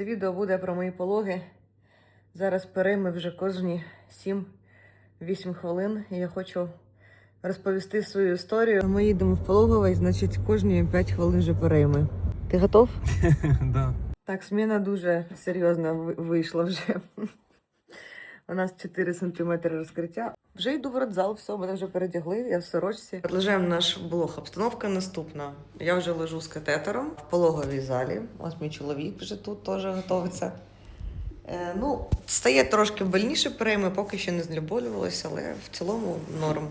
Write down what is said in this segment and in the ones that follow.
Це відео буде про мої пологи. Зараз перейми вже кожні 7-8 хвилин. І я хочу розповісти свою історію. Ми їдемо в пологовий, значить, кожні 5 хвилин вже перейми. Ти готов? Да. Так, зміна дуже серйозна ви- вийшла вже. У нас 4 см розкриття. Вже йду в родзал, все, мене вже передягли, я в сорочці. Продовжуємо наш блог. Обстановка наступна. Я вже лежу з катетером в пологовій залі. Ось мій чоловік вже тут теж готовиться. Е, ну, стає трошки больніше перейми, поки ще не знеболювалося, але в цілому норм.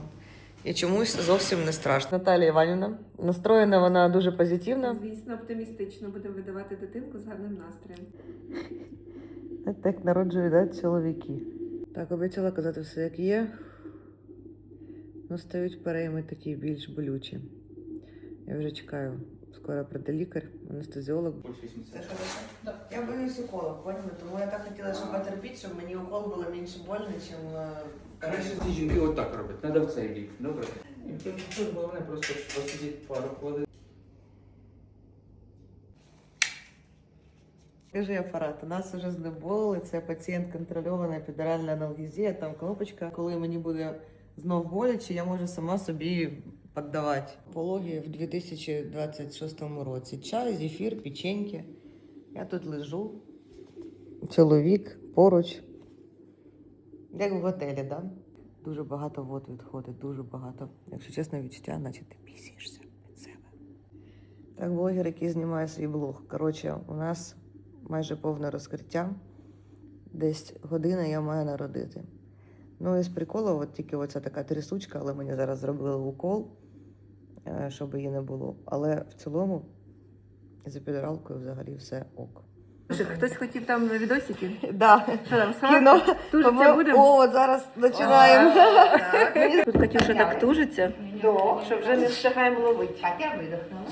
І чомусь зовсім не страшно. Наталія Іванівна. Настроєна вона дуже позитивно. Звісно, оптимістично будемо видавати дитинку з гарним настроєм. Так народжують да, чоловіки. Так, обіцяла казати все як є. Ну, стають перейми такі більш болючі. Я вже чекаю. Скоро прийде лікар, анестезіолог. Я боюсь уколов, поняли? Тому я так хотіла, щоб потерпіти, щоб мені укол було менше больно, ніж Краще ці жінки отак роблять. Треба в цей бік. Добре? Головне просто посидіти пару хвилин. Скажи апарат, нас вже знеболили, це пацієнт контрольована епідуральна аналгезія, там кнопочка. Коли мені буде знов боляче, я можу сама собі піддавати. Пологи в 2026 році. Чай, зефір, печеньки. Я тут лежу. Чоловік поруч. Як в готелі, да? Дуже багато вод відходить, дуже багато. Якщо чесно, відчуття, наче ти пісішся від себе. Так, блогер, який знімає свій блог. Коротше, у нас майже повне розкриття. Десь година я маю народити. Ну і з приколу, от тільки оця така трясучка, але мені зараз зробили укол, е, щоб її не було. Але в цілому з епідуралкою взагалі все ок. Хтось хотів там відосики? Да. Що там, Кіно. Тужиться будемо? О, от зараз починаємо. Тут Катюша так тужиться, До. що вже не встигаємо ловити. Катя видохнула.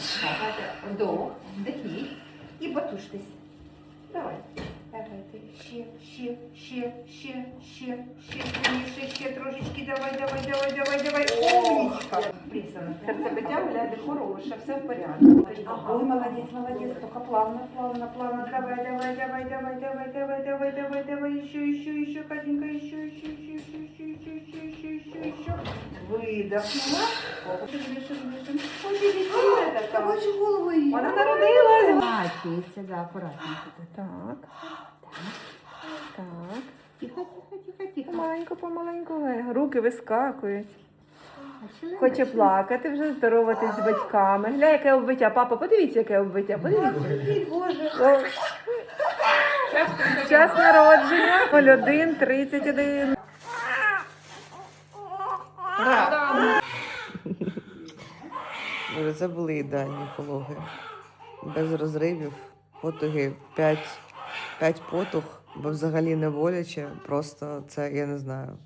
Вдох, вдихніть і потуштесь. Давай. Давайте. Ще, ще, ще, ще, ще, ще, ще, ще трошечки. Давай, давай, давай, давай, давай. Умничка. Присано. Серцебиття гуляє хороше, все в порядку. Ой, молодец, молодец. Только плавно, плавно, плавно. Давай, давай, давай, давай, давай, давай, давай, давай, давай. Еще, еще, еще, Катенька, еще, еще, еще, еще, еще, еще, еще, еще, еще, еще. Выдохнула. Дышим, дышим. Ой, видите, это как. голову її. Вона народилась. Аккуратненько, да, аккуратненько. Так, так. Тихо, тихо, тихо, тихо. Помаленьку, помаленьку. Руки вискакують. Хоче плакати вже, здороватись з батьками. Гля, яке оббиття. Папа, подивіться, яке оббиття. Подивіться. Час народження 01, 31. Боже, це були ідеальні пологи. Без розривів, потуги 5, 5 потуг, бо взагалі не боляче. Просто це, я не знаю.